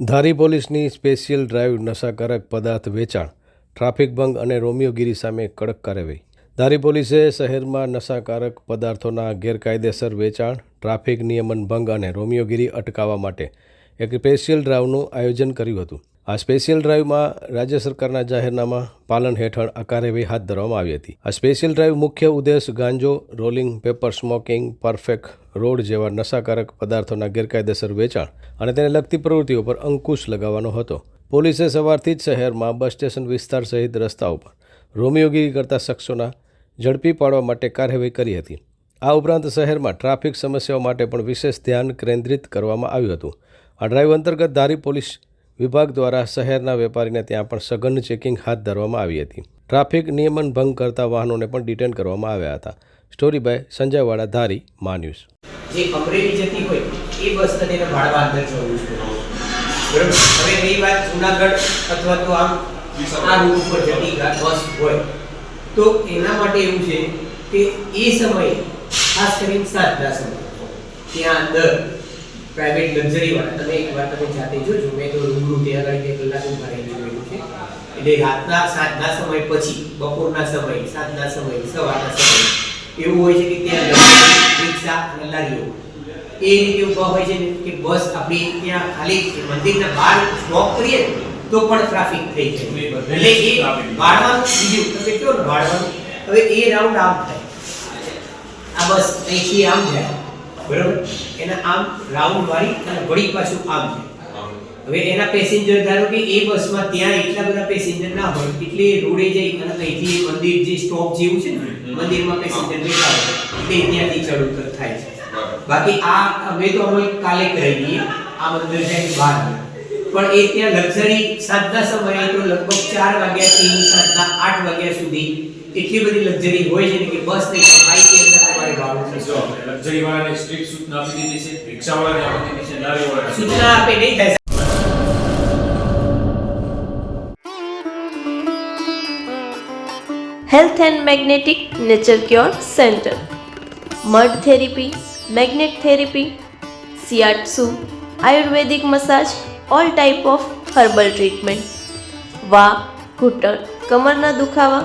ધારી પોલીસની special drive નશાકારક પદાર્થ વેચાણ, ટ્રાફિક ભંગ અને રોમિયોગીરી સામે કડક કાર્યવાહી. ધારી પોલીસે શહેરમાં નશાકારક પદાર્થોના ગેરકાયદેસર વેચાણ, ટ્રાફિક નિયમન ભંગ અને રોમિયોગીરી અટકાવવા માટે એક સ્પેશિયલ ડ્રાઈવનું આયોજન કર્યું હતું. આ સ્પેશિયલ ડ્રાઈવમાં રાજ્ય સરકારના જાહેરનામા પાલન હેઠળ આ કાર્યવાહી હાથ ધરવામાં આવી હતી. આ સ્પેશિયલ ડ્રાઈવ મુખ્ય ઉદ્દેશ ગાંજો, rolling, paper smoking, perfect road જેવા નશાકારક પદાર્થોના ગેરકાયદેસર વેચાણ અને તેને લગતી પ્રવૃત્તિઓ પર અંકુશ લગાવવાનો હતો. પોલીસે સવારથી જ શહેરમાં બસ સ્ટેશન વિસ્તાર સહિત રસ્તાઓ પર રોમિયોગીરી કરતા શખ્સોના ઝડપી પાડવા માટે કાર્યવાહી કરી હતી. આ ઉપરાંત શહેરમાં ટ્રાફિક સમસ્યાઓ માટે પણ વિશેષ ધ્યાન કેન્દ્રિત કરવામાં આવ્યું હતું. આ ડ્રાઈવ અંતર્ગત ધારી પોલીસ વિભાગ દ્વારા શહેરના વેપારીને ત્યાં પણ સઘન ચેકિંગ હાથ ધરવામાં આવી હતી. ટ્રાફિક નિયમન ભંગ કરતા વાહનોને પણ ડિટેન કરવામાં આવ્યા હતા. સ્ટોરી બાય સંજયવાડા ધારી, મા ન્યૂઝ. જે અમરેલી જતી હોય, એ બસ તને ભાડવા અંદર જવું બરાબર? હવે રહી વાત જુનાગઢ અથવા તો આમ આ રૂટ ઉપર જતી બસ હોય, તો એના માટે એવું છે કે એ સમયે, ખાસ કરીને સાંજના સમયે, ત્યાં અંદર પ્રાઇવેટ લક્ઝરી વાળા તમે એકવાર તમે જાતે જોજો. મેં તો રૂબરૂ ત્યાં આગળ બે કલાક ઊભા રહીને જોયેલું છે. એટલે રાતના સાંજના સમય પછી બપોરના સમય સાંજના સમય સવારના સમય એવું હોય છે કે ત્યાં રિક્ષા અને લારીઓ. એ રીતે ઊભા હોય છે કે બસ આપણી ત્યાં ખાલી મંદિરના બહાર સ્ટોપ કરીએ તો પણ ટ્રાફિક થઈ જાય. એટલે એ વાળવાનું બીજું તમે કહો ને વાળવાનું હવે એ રાઉન્ડ આમ થાય. આ બસ અહીંથી આમ જાય. બરાબર? એના આમ રાઉન્ડ વાળી અને વળી પાછું આમ હવે એના પેસેન્જર ધારો કે એ બસમાં ત્યાં એટલા બધા પેસેન્જર ના હોય એટલે રોડે જઈ અને અહીંથી મંદિર જે સ્ટોપ જેવું છે ને મંદિરમાં પેસેન્જર બેઠા હોય એટલે ત્યાંથી ચડ ઉતર થાય છે. બાકી આ અમે તો અમે કાલે કરી દઈએ આ મંદિર જાય બહાર. પણ એ ત્યાં લક્ઝરી સાંજના સમયે તો લગભગ ચાર વાગ્યાથી સાંજના આઠ વાગ્યા સુધી એટલી બધી લક્ઝરી હોય છે કે બસ નહીં બાઇક બાઈક અંદર તમારે ભાડું છે. જો લક્ઝરી વાળાને સ્ટ્રિક્ટ સૂચના આપી દીધી છે રિક્ષા વાળાને આપી દીધી છે લારી વાળાને સૂચના આપે નહીં થાય health and magnetic nature cure centre mud therapy magnet therapy shiatsu Ayurvedic massage all type of herbal treatment વા ઘૂંટણ કમરના દુખાવા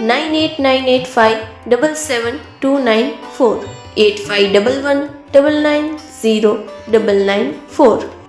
9898577294 four.